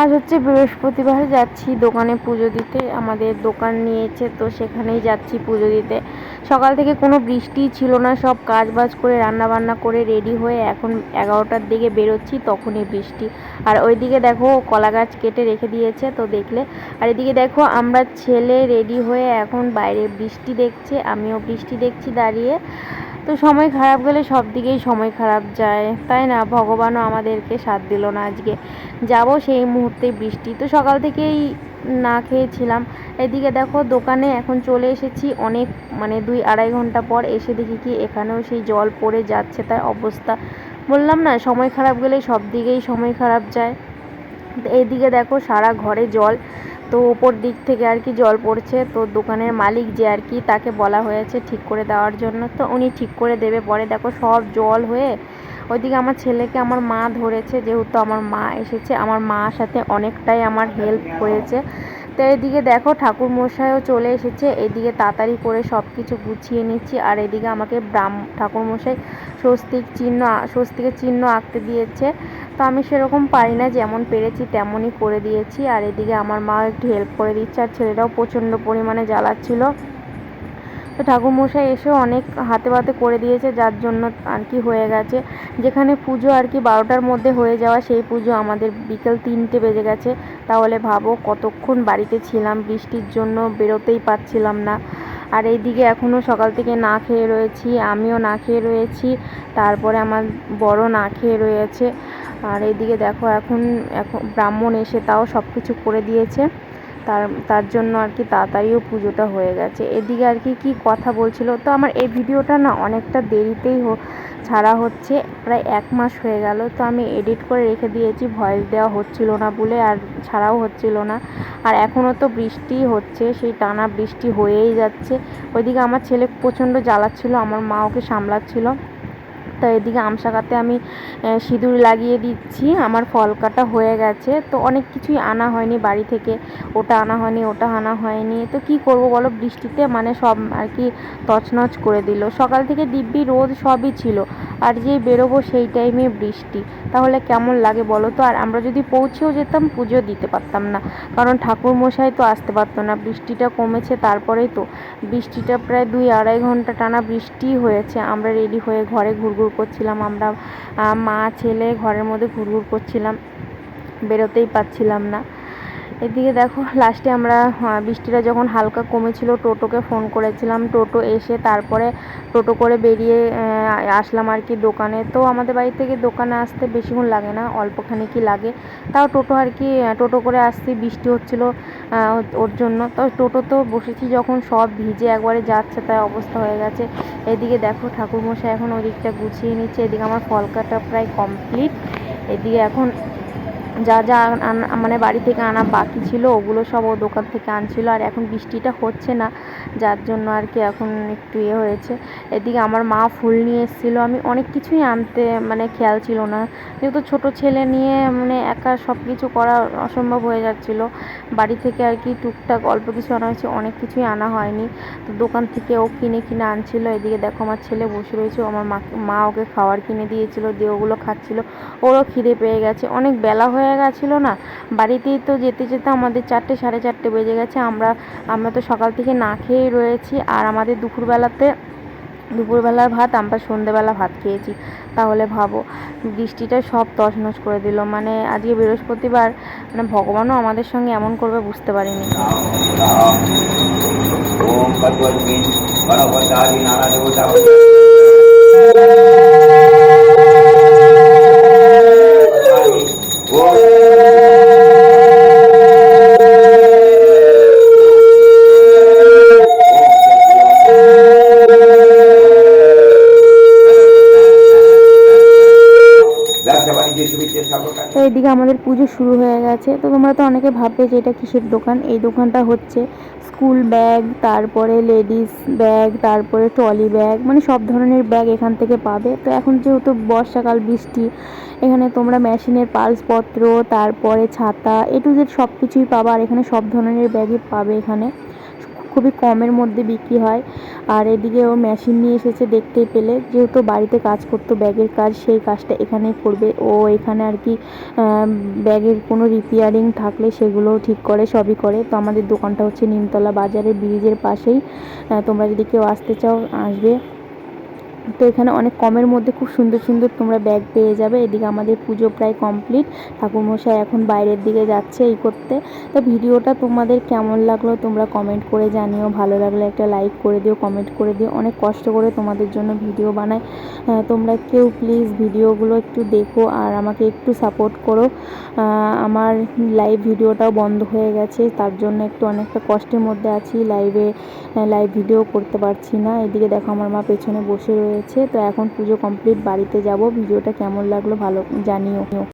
আজ হচ্ছে বৃহস্পতিবার, যাচ্ছি দোকানে পুজো দিতে। আমাদের দোকান নিয়েছে, তো সেখানেই যাচ্ছি পুজো দিতে। সকাল থেকে কোনো বৃষ্টিই ছিল না, সব কাজ বাজ করে রান্না বান্না করে রেডি হয়ে এখন এগারোটার দিকে বেরোচ্ছি, তখনই বৃষ্টি। আর ওইদিকে দেখো কলা গাছ কেটে রেখে দিয়েছে, তো দেখলে। আর এদিকে দেখো আমরা ছেলে রেডি হয়ে এখন বাইরে বৃষ্টি দেখছে, আমিও বৃষ্টি দেখছি দাঁড়িয়ে। তো সময় খারাপ গেলে সব দিকেই সময় খারাপ যায়। তাই না? ভগবানও আমাদেরকে সাথ দিল না আজকে। যাব সেই মুহূর্তে বৃষ্টি। তো সকাল থেকেই না খেয়েছিলাম। এদিকে দেখো দোকানে এখন চলে এসেছি অনেক মানে দুই আড়াই ঘণ্টা পর এসে দেখি কি এখানেও সেই জল পড়ে যাচ্ছে তার অবস্থা। বললাম না, সময় খারাপ গেলে সব দিকেই সময় খারাপ যায়। এইদিকে দেখো সারা ঘরে জল। তো ওপর দিক থেকে আর কি জল পড়ছে। তো দোকানের মালিক যে আর কি তাকে বলা হয়েছে ঠিক করে দেওয়ার জন্য। তো উনি ঠিক করে দেবে। পরে দেখো সব জল হয়ে ওইদিকে আমার ছেলেকে আমার মা ধরেছে। যেহেতু আমার মা এসেছে, আমার মার সাথে অনেকটাই আমার হেল্প হয়েছে। তো এদিকে দেখো ঠাকুর মশাইও চলে এসেছে। এদিকে তাড়াতাড়ি করে সব কিছু গুছিয়ে নিচ্ছি। আর এদিকে আমাকে ব্রাহ্ম, ঠাকুর মশাই স্বস্তিক চিহ্ন স্বস্তিকের চিহ্ন আঁকতে দিয়েছে। তো আমি সেরকম পারি না, যেমন পেরেছি তেমনই করে দিয়েছি। আর এদিকে আমার মা একটু হেল্প করে দিচ্ছে, আর ছেলেটাও প্রচণ্ড পরিমাণে জ্বালাচ্ছিল। তো ঠাকুরমশাই এসেও অনেক হাতে পাতে করে দিয়েছে, যার জন্য আর কি হয়ে গেছে। যেখানে পুজো আর কি বারোটার মধ্যে হয়ে যাওয়া, সেই পুজো আমাদের বিকেল তিনটে বেজে গেছে। তাহলে ভাবো কতক্ষণ বাড়িতে ছিলাম, বৃষ্টির জন্য বেরোতেই পারছিলাম না। আর এইদিকে এখনও সকাল থেকে না খেয়ে রয়েছি, আমিও না খেয়ে রয়েছি, তারপরে আমার বড় না খেয়ে রয়েছে। আর এইদিকে দেখো এখন এখন ব্রাহ্মণ এসে তাও সব কিছু করে দিয়েছে। তার তার জন্য আর কি তাড়াতাড়িও পুজোটা হয়ে গেছে। এদিকে আর কি, কী কথা বলছিল? তো আমার এই ভিডিওটা না অনেকটা দেরিতেই হো, ছাড়া হচ্ছে, প্রায় এক মাস হয়ে গেল। তো আমি এডিট করে রেখে দিয়েছি, ভয়েস দেওয়া হচ্ছিল না বলে আর ছাড়াও হচ্ছিল না। আর এখনও তো বৃষ্টি হচ্ছে, সেই টানা বৃষ্টি হয়েই যাচ্ছে। ওইদিকে আমার ছেলে প্রচণ্ড জ্বালাচ্ছিল, আমার মা ওকে সামলাচ্ছিল। তো এদিকে আমশাকাতে আমি সিঁদুর লাগিয়ে দিচ্ছি। আমার ফল কাটা হয়ে গেছে। তো অনেক কিছুই আনা হয়নি বাড়ি থেকে। ওটা আনা হয়নি, ওটা আনা হয়নি। তো কি করব বলো? বৃষ্টিতে মানে সব আর কি তছনছ করে দিল। সকাল থেকে দিব্যি রোদ সবই ছিল। আর যে বেরোবো সেই টাইমে বৃষ্টি। তাহলে কেমন লাগে বলো তো? আর আমরা যদি পৌঁছেও যেতাম, পুজো দিতে পারতাম না। কারণ ঠাকুর মশাই তো আসতে পারতো না। বৃষ্টিটা কমেছে তারপরেই তো। বৃষ্টিটা প্রায় দুই আড়াই ঘণ্টা টানা বৃষ্টি হয়েছে। আমরা রেডি হয়ে ঘরে ঘুরঘুর করছিলাম আমরা মা ছেলে ঘরের মধ্যে ঘুরঘুর করছিলাম বেরোতেই পারছিলাম না। এদিকে দেখো লাস্টে আমরা বৃষ্টিটা যখন হালকা কমেছিল, টোটোকে ফোন করেছিলাম। টোটো এসে তারপরে টোটো করে বেরিয়ে আসলাম আর কি দোকানে। তো আমাদের বাড়ি থেকে দোকানে আসতে বেশিক্ষণ লাগে না অল্পখানি কি লাগে। তাও টোটো আর কি টোটো করে আসছি, বৃষ্টি হচ্ছিল ওর জন্য। তো টোটো তো বসেছি যখন, সব ভিজে একবারে যাচ্ছে, তাই অবস্থা হয়ে গেছে। এদিকে দেখো, ঠাকুরমশাই এখন ওই দিকটা গুছিয়ে নিচ্ছে। এদিকে আমার ফল কাটা প্রায় কমপ্লিট এদিকে এখন যা যা মানে বাড়ি থেকে আনা বাকি ছিল, ওগুলো সব ও দোকান থেকে আনছিল। আর এখন বৃষ্টিটা হচ্ছে না, যার জন্য আর কি এখন একটু ইয়ে হয়েছে। এদিকে আমার মা ফুল নিয়ে এসেছিল। আমি অনেক কিছুই আনতে মানে খেয়াল ছিল না। যেহেতু ছোটো ছেলে নিয়ে মানে একা সব কিছু করা অসম্ভব হয়ে যাচ্ছিল। বাড়ি থেকে আর কি টুকটাক অল্প কিছু আনা হয়েছে, অনেক কিছুই আনা হয়নি। তো দোকান থেকে ও কিনে কিনে আনছিল। এদিকে দেখো আমার ছেলে বসে রয়েছে। আমার মা মা ওকে খাবার কিনে দিয়েছিল, দিয়ে ওগুলো খাচ্ছিল। ওরও খিদে পেয়ে গেছে। অনেক বেলা হয়ে গেছিল না। বাড়িতেই তো যেতে যেতে আমাদের চারটে, সাড়ে চারটে বেজে গেছে। আমরা আমরা তো সকাল থেকে না খেয়েই রয়েছি। আর আমাদের দুপুরবেলাতে, দুপুরবেলার ভাত, আমরা সন্ধেবেলা ভাত খেয়েছি। তাহলে ভাবো, বৃষ্টিটা সব তছনছ করে দিল। মানে আজকে বৃহস্পতিবার মানে ভগবানও আমাদের সঙ্গে এমন করবে বুঝতে পারিনি। তো এদিকে আমাদের পুজো শুরু হয়ে গেছে। তো তোমরা তো অনেকে ভাববে যে এটা কিসের দোকান? এই দোকানটা হচ্ছে স্কুল ব্যাগ, তারপরে লেডিস ব্যাগ, তারপরে ট্রলি ব্যাগ মানে সব ধরনের ব্যাগ এখান থেকে পাবে। তো এখন যেহেতু বর্ষাকাল, বৃষ্টি, এখানে তোমরা মেশিনের পালসপত্র, তারপরে ছাতা এ টু জেড সব কিছুই পাবা, আর এখানে সব ধরনের ব্যাগই পাবে এখানে। খুবই কমের মধ্যে বিক্রি হয়। আর এদিকে ও মেশিন নিয়ে এসেছে দেখতে পেলে। যেহেতু বাড়িতে কাজ করতো, ব্যাগের কাজ, সেই কাজটা এখানে করবে। ও এখানে আর কি ব্যাগের কোনো রিপেয়ারিং থাকলে সেগুলোও ঠিক করে, সবই করে। তো আমাদের দোকানটা হচ্ছে নিমতলা বাজারের ব্রিজের পাশেই। তোমরা যদি কেউ আসতে চাও, আসবে। তো এখানে অনেক কমের মধ্যে খুব সুন্দর সুন্দর তোমরা ব্যাগ পেয়ে যাবে। এদিকে আমাদের পুজো প্রায় কমপ্লিট। ঠাকুরমশাই এখন বাইরের দিকে যাচ্ছে এই করতে। তো ভিডিওটা তোমাদের কেমন লাগল তোমরা কমেন্ট করে জানিও। ভালো লাগলে একটা লাইক করে দিও কমেন্ট করে দিও। অনেক কষ্ট করে তোমাদের জন্য ভিডিও বানাই। তোমরা কেউ প্লিজ ভিডিওগুলো একটু দেখো আর আমাকে একটু সাপোর্ট করো। আমার লাইভ ভিডিওটাও বন্ধ হয়ে গেছে। তার জন্য একটু অনেকটা কষ্টের মধ্যে আছি। লাইভে লাইভ ভিডিও করতে পারছি না। এদিকে দেখো আমার মা পেছনে বসে রয়েছে তো এখন পুজো কমপ্লিট বাড়িতে যাব। ভিডিওটা কেমন লাগল ভালো জানিও।